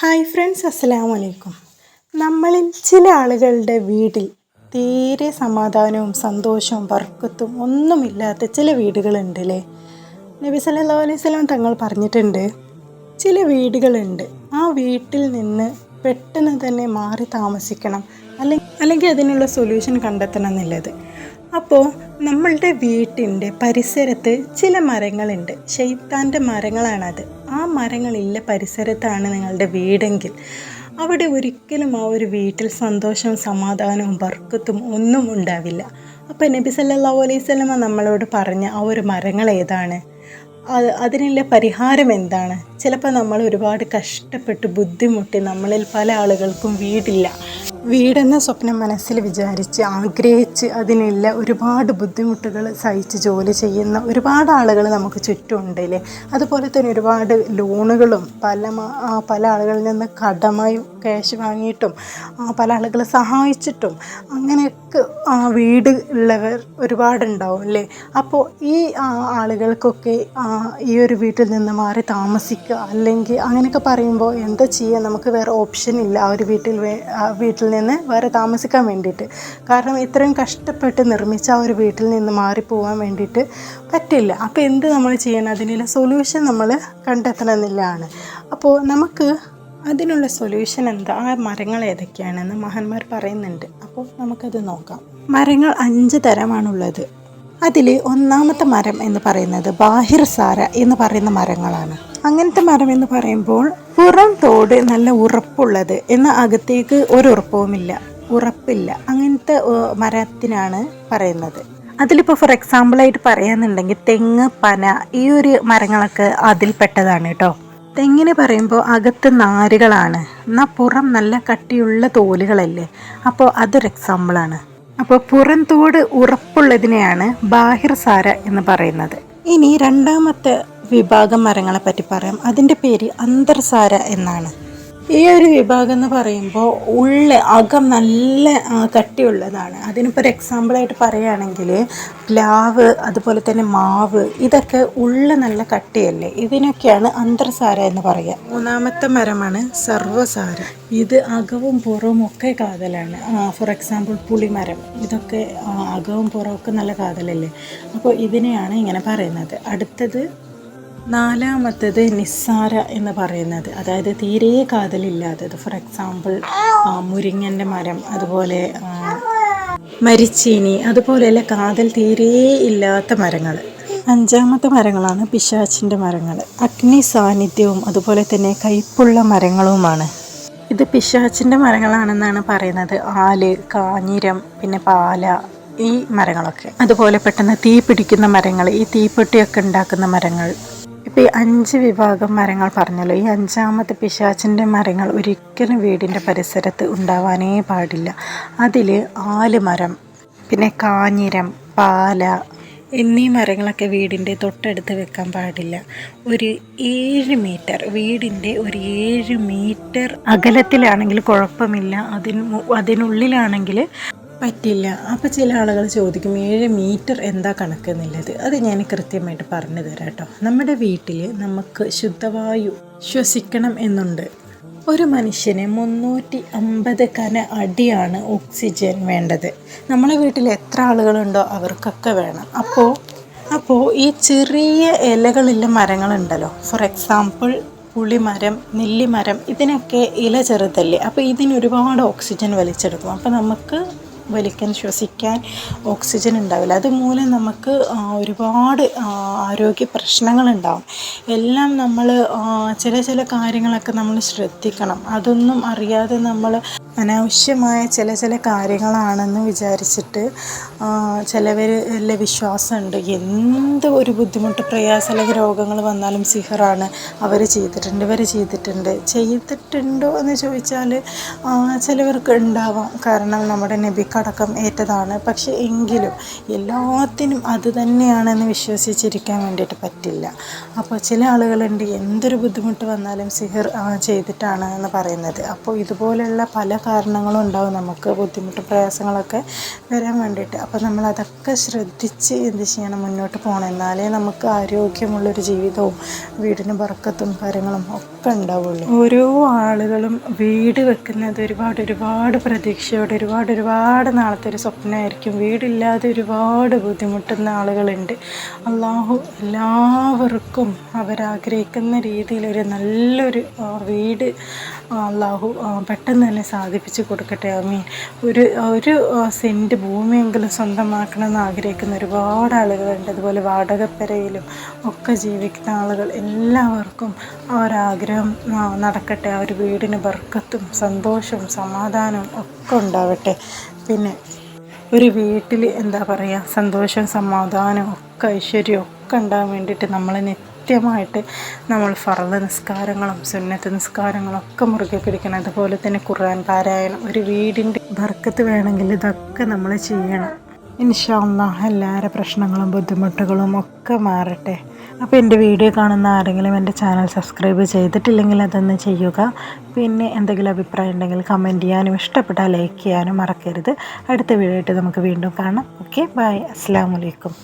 Hi friends അസ്സലാം വലൈക്കും നമ്മളിൽ ചില ആളുകളുടെ വീട്ടിൽ തീരെ സമാധാനവും സന്തോഷവും വർക്കത്തും ഒന്നുമില്ലാത്ത ചില വീടുകളുണ്ട് അല്ലേ നബി സല്ലല്ലാഹു അലൈഹി വസല്ലം തങ്ങൾ പറഞ്ഞിട്ടുണ്ട് ചില വീടുകളുണ്ട്. ആ വീട്ടിൽ നിന്ന് പെട്ടെന്ന് തന്നെ മാറി താമസിക്കണം. അല്ലെങ്കിൽ അല്ലെങ്കിൽ അതിനുള്ള സൊല്യൂഷൻ കണ്ടെത്തണം എന്നുള്ളത്. അപ്പോൾ നമ്മളുടെ വീട്ടിന്റെ പരിസരത്ത് ചില മരങ്ങളുണ്ട്. ഷെയ്ത്താന്റെ മരങ്ങളാണത്. ആ മരങ്ങളില്ല പരിസരത്താണ് നിങ്ങളുടെ വീടെങ്കിൽ. അവിടെ ഒരിക്കലും ആ ഒരു വീട്ടിൽ സന്തോഷവും സമാധാനവും ബർക്കത്തും ഒന്നും ഉണ്ടാവില്ല. അപ്പോൾ നബി സല്ലാ അലൈഹി സ്വലമ നമ്മളോട് പറഞ്ഞ ആ ഒരു മരങ്ങൾ ഏതാണ്? അത് അതിനുള്ള പരിഹാരം എന്താണ്? ചിലപ്പോൾ നമ്മൾ ഒരുപാട് കഷ്ടപ്പെട്ട് ബുദ്ധിമുട്ടി നമ്മളിൽ പല ആളുകൾക്കും വീടില്ല. വീടെന്ന സ്വപ്നം മനസ്സിൽ വിചാരിച്ച് ആഗ്രഹിച്ച് അതിനില്ല ഒരുപാട് ബുദ്ധിമുട്ടുകൾ സഹിച്ച് ജോലി ചെയ്യുന്ന ഒരുപാട് ആളുകൾ നമുക്ക് ചുറ്റുമുണ്ടല്ലേ? അതുപോലെ തന്നെ ഒരുപാട് ലോണുകളും പല പല ആളുകളിൽ നിന്ന് കടമായി ക്യാഷ് വാങ്ങിയിട്ടും പല ആളുകളെ സഹായിച്ചിട്ടും അങ്ങനെയൊക്കെ വീട് ഉള്ളവർ ഒരുപാടുണ്ടാവും അല്ലേ? അപ്പോൾ ഈ ആളുകൾക്കൊക്കെ ഈ ഒരു വീട്ടിൽ നിന്ന് മാറി താമസിക്കുക അല്ലെങ്കിൽ അങ്ങനെയൊക്കെ പറയുമ്പോൾ എന്താ ചെയ്യുക? നമുക്ക് വേറെ ഓപ്ഷൻ ഇല്ല. ആ ഒരു വീട്ടിൽ വീട്ടിൽ നിന്ന് വേറെ താമസിക്കാൻ വേണ്ടിയിട്ട്. കാരണം ഇത്രയും കഷ്ടപ്പെട്ട് നിർമ്മിച്ച ആ ഒരു വീട്ടിൽ നിന്ന് മാറിപ്പോവാൻ വേണ്ടിയിട്ട് പറ്റില്ല. അപ്പോൾ എന്ത് നമ്മൾ ചെയ്യണം? അതിനുള്ള സൊല്യൂഷൻ നമ്മൾ കണ്ടെത്തണമെന്നില്ലാണ് അപ്പോൾ നമുക്ക് അതിനുള്ള സൊല്യൂഷൻ എന്താ? ആ മരങ്ങൾ ഏതൊക്കെയാണെന്ന് മഹാന്മാർ പറയുന്നുണ്ട്. അപ്പോൾ നമുക്കത് നോക്കാം. മരങ്ങൾ അഞ്ച് തരമാണുള്ളത്. അതിൽ ഒന്നാമത്തെ മരം എന്ന് പറയുന്നത് ബാഹിർസാര എന്ന് പറയുന്ന മരങ്ങളാണ്. അങ്ങനത്തെ മരം എന്ന് പറയുമ്പോൾ പുറം തോട് നല്ല ഉറപ്പുള്ളത് എന്നാൽ അകത്തേക്ക് ഒരു ഉറപ്പവുമില്ല ഉറപ്പില്ല. അങ്ങനത്തെ മരത്തിനാണ് പറയുന്നത്. അതിലിപ്പോൾ ഫോർ എക്സാമ്പിളായിട്ട് പറയാന്നുണ്ടെങ്കിൽ തെങ്ങ് പന ഈ ഒരു മരങ്ങളൊക്കെ അതിൽപ്പെട്ടതാണ് കേട്ടോ തെങ്ങിന് പറയുമ്പോൾ അകത്ത് നാരുകളാണ്. എന്നാൽ പുറം നല്ല കട്ടിയുള്ള തോലുകളല്ലേ? അപ്പോൾ അതൊരു എക്സാമ്പിളാണ് അപ്പോൾ പുറം തോട് ഉറപ്പുള്ളതിനെയാണ് ബാഹിർ ബാഹ്യസാര എന്ന് പറയുന്നത്. ഇനി രണ്ടാമത്തെ വിഭാഗം മരങ്ങളെ പറ്റി പറയാം. അതിന്റെ പേര് അന്തർസാര എന്നാണ്. ഈ ഒരു വിഭാഗം എന്ന് പറയുമ്പോൾ ഉള്ള അകം നല്ല കട്ടിയുള്ളതാണ്. അതിനിപ്പോൾ ഒരു എക്സാമ്പിളായിട്ട് പറയുകയാണെങ്കിൽ പ്ലാവ് അതുപോലെ തന്നെ മാവ് ഇതൊക്കെ ഉള്ള നല്ല കട്ടിയല്ലേ? ഇതിനൊക്കെയാണ് അന്തർസാര എന്ന് പറയുക മൂന്നാമത്തെ മരമാണ് സർവസാര ഇത് അകവും പുറവും ഒക്കെ കാതലാണ്. For example പുളിമരം. ഇതൊക്കെ അകവും പുറവും ഒക്കെ നല്ല കാതലല്ലേ? അപ്പോൾ ഇതിനെയാണ് ഇങ്ങനെ പറയുന്നത്. അടുത്തത് നാലാമത്തത് നിസ്സാര എന്ന് പറയുന്നത്. അതായത് തീരെ കാതലില്ലാത്തത് ഫോർ എക്സാമ്പിൾ മുരിങ്ങന്റെ മരം അതുപോലെ മരിച്ചീനി അതുപോലെയുള്ള കാതൽ തീരെ ഇല്ലാത്ത മരങ്ങൾ അഞ്ചാമത്തെ മരങ്ങളാണ് പിശാച്ചിന്റെ മരങ്ങൾ അഗ്നി സാന്നിധ്യവും അതുപോലെ തന്നെ കയ്പുള്ള മരങ്ങളുമാണ്. ഇത് പിശാച്ചിന്റെ മരങ്ങളാണെന്നാണ് പറയുന്നത്. ആൽ കാഞ്ഞിരം പിന്നെ പാല ഈ മരങ്ങളൊക്കെ. അതുപോലെ പെട്ടെന്ന് തീ പിടിക്കുന്ന മരങ്ങൾ ഈ തീപ്പെട്ടിയൊക്കെ ഉണ്ടാക്കുന്ന മരങ്ങൾ. ഇപ്പോൾ ഈ അഞ്ച് വിഭാഗം മരങ്ങൾ പറഞ്ഞല്ലോ. ഈ അഞ്ചാമത്തെ പിശാച്ചിന്റെ മരങ്ങൾ ഒരിക്കലും വീടിന്റെ പരിസരത്ത് ഉണ്ടാവാനേ പാടില്ല. അതിൽ ആലുമരം പിന്നെ കാഞ്ഞിരം പാല എന്നീ മരങ്ങളൊക്കെ വീടിന്റെ തൊട്ടടുത്ത് വെക്കാൻ പാടില്ല. ഒരു ഏഴ് മീറ്റർ വീടിന്റെ ഒരു ഏഴ് മീറ്റർ അകലത്തിലാണെങ്കിൽ കുഴപ്പമില്ല. അതിന് അതിനുള്ളിലാണെങ്കിൽ പറ്റില്ല. അപ്പോൾ ചില ആളുകൾ ചോദിക്കും ഏഴ് മീറ്റർ എന്താ കണക്ക് എന്നുള്ളത് അത് ഞാൻ കൃത്യമായിട്ട് പറഞ്ഞു തരാം കേട്ടോ. നമ്മുടെ വീട്ടിൽ നമുക്ക് ശുദ്ധവായു ശ്വസിക്കണം എന്നുണ്ട്. ഒരു മനുഷ്യന് മുന്നൂറ്റി അമ്പത് കന അടിയാണ് ഓക്സിജൻ വേണ്ടത്. നമ്മളെ വീട്ടിൽ എത്ര ആളുകളുണ്ടോ അവർക്കൊക്കെ വേണം. അപ്പോൾ അപ്പോൾ ഈ ചെറിയ ഇലകളുള്ള മരങ്ങളുണ്ടല്ലോ. ഫോർ എക്സാമ്പിൾ പുളിമരം നെല്ലിമരം ഇതിനൊക്കെ ഇല ചെറുതല്ലേ. അപ്പോൾ ഇതിന് ഒരുപാട് ഓക്സിജൻ വലിച്ചെടുക്കും. അപ്പോൾ നമുക്ക് വലിക്കാൻ ശ്വസിക്കാൻ ഓക്സിജൻ ഉണ്ടാവില്ല. അതുമൂലം നമുക്ക് ഒരുപാട് ആരോഗ്യ പ്രശ്നങ്ങളുണ്ടാവും എല്ലാം നമ്മൾ ചില ചില കാര്യങ്ങളൊക്കെ നമ്മൾ ശ്രദ്ധിക്കണം. അതൊന്നും അറിയാതെ നമ്മൾ അനാവശ്യമായ ചില ചില കാര്യങ്ങളാണെന്ന് വിചാരിച്ചിട്ട് എല്ലാ വിശ്വാസമുണ്ട്. എന്ത് ഒരു ബുദ്ധിമുട്ട് പ്രയാസം അല്ലെങ്കിൽ രോഗങ്ങൾ വന്നാലും സിഹറാണ് അവർ ചെയ്തിട്ടുണ്ട് ഇവർ ചെയ്തിട്ടുണ്ട്. ചെയ്തിട്ടുണ്ടോ എന്ന് ചോദിച്ചാൽ ചിലവർക്ക് ഉണ്ടാവാം. കാരണം നമ്മുടെ നബി അവർക്കടക്കം ഏറ്റതാണ്. പക്ഷെ എങ്കിലും എല്ലാത്തിനും അത് തന്നെയാണെന്ന് വിശ്വസിച്ചിരിക്കാൻ വേണ്ടിയിട്ട് പറ്റില്ല. അപ്പോൾ ചില ആളുകളുണ്ട് എന്തൊരു ബുദ്ധിമുട്ട് വന്നാലും സിഹർ ചെയ്തിട്ടാണ് എന്ന് പറയുന്നത്. അപ്പോൾ ഇതുപോലെയുള്ള പല കാരണങ്ങളും ഉണ്ടാവും നമുക്ക് ബുദ്ധിമുട്ട് പ്രയാസങ്ങളൊക്കെ വരാൻ വേണ്ടിയിട്ട്. അപ്പോൾ നമ്മൾ അതൊക്കെ ശ്രദ്ധിച്ച് എന്ത് ചെയ്യണം മുന്നോട്ട് പോകണം. എന്നാലേ നമുക്ക് ആരോഗ്യമുള്ളൊരു ജീവിതവും വീടിന് ബർക്കത്തും കാര്യങ്ങളും ഒക്കെ ഉണ്ടാവുള്ളൂ. ഓരോ ആളുകളും വീട് വെക്കുന്നത് ഒരുപാട് ഒരുപാട് പ്രതീക്ഷയോടെ ഒരുപാട് ഒരുപാട് നാളത്തെ ഒരു സ്വപ്നമായിരിക്കും. വീടില്ലാതെ ഒരുപാട് ബുദ്ധിമുട്ടുന്ന ആളുകളുണ്ട്. അള്ളാഹു എല്ലാവർക്കും അവരാഗ്രഹിക്കുന്ന രീതിയിലൊരു നല്ലൊരു വീട് അള്ളാഹു പെട്ടെന്ന് തന്നെ സാധിപ്പിച്ച് കൊടുക്കട്ടെ. അമീൻ ഒരു ഒരു സെന്റ് ഭൂമിയെങ്കിലും സ്വന്തമാക്കണമെന്ന് ആഗ്രഹിക്കുന്ന ഒരുപാട് ആളുകളുണ്ട്. അതുപോലെ വാടകപ്പെരയിലും ഒക്കെ ജീവിക്കുന്ന ആളുകൾ എല്ലാവർക്കും ആ ഒരാഗ്രഹം നടക്കട്ടെ. ആ ഒരു വീടിന് ബർക്കത്തും സന്തോഷവും സമാധാനവും ഒക്കെ ഉണ്ടാവട്ടെ. പിന്നെ ഒരു വീട്ടിൽ എന്താ പറയുക സന്തോഷം സമാധാനം ഒക്കെ ഐശ്വര്യം ഒക്കെ ഉണ്ടാകാൻ വേണ്ടിയിട്ട് നമ്മൾ നിത്യമായിട്ട് നമ്മൾ ഫറദ് നിസ്കാരങ്ങളും സുന്നത്ത് നിസ്കാരങ്ങളും ഒക്കെ മുറുകെ പിടിക്കണം. അതുപോലെ തന്നെ ഖുർആൻ പാരായണം ഒരു വീടിന്റെ ബർക്കത്ത് വേണമെങ്കിൽ ഇതൊക്കെ നമ്മൾ ചെയ്യണം. ഇൻഷാല്ല എല്ലാവരുടെ പ്രശ്നങ്ങളും ബുദ്ധിമുട്ടുകളും ഒക്കെ മാറട്ടെ. അപ്പോൾ എന്റെ വീഡിയോ കാണുന്ന ആരെങ്കിലും എന്റെ ചാനൽ സബ്സ്ക്രൈബ് ചെയ്തിട്ടില്ലെങ്കിൽ അതൊന്ന് ചെയ്യുക. പിന്നെ എന്തെങ്കിലും അഭിപ്രായം ഉണ്ടെങ്കിൽ കമന്റ് ചെയ്യാനും ഇഷ്ടപ്പെട്ടാൽ ലൈക്ക് ചെയ്യാനും മറക്കരുത്. അടുത്ത വീഡിയോ ആയിട്ട് നമുക്ക് വീണ്ടും കാണാം. Okay bye. അസ്സാം വലൈക്കും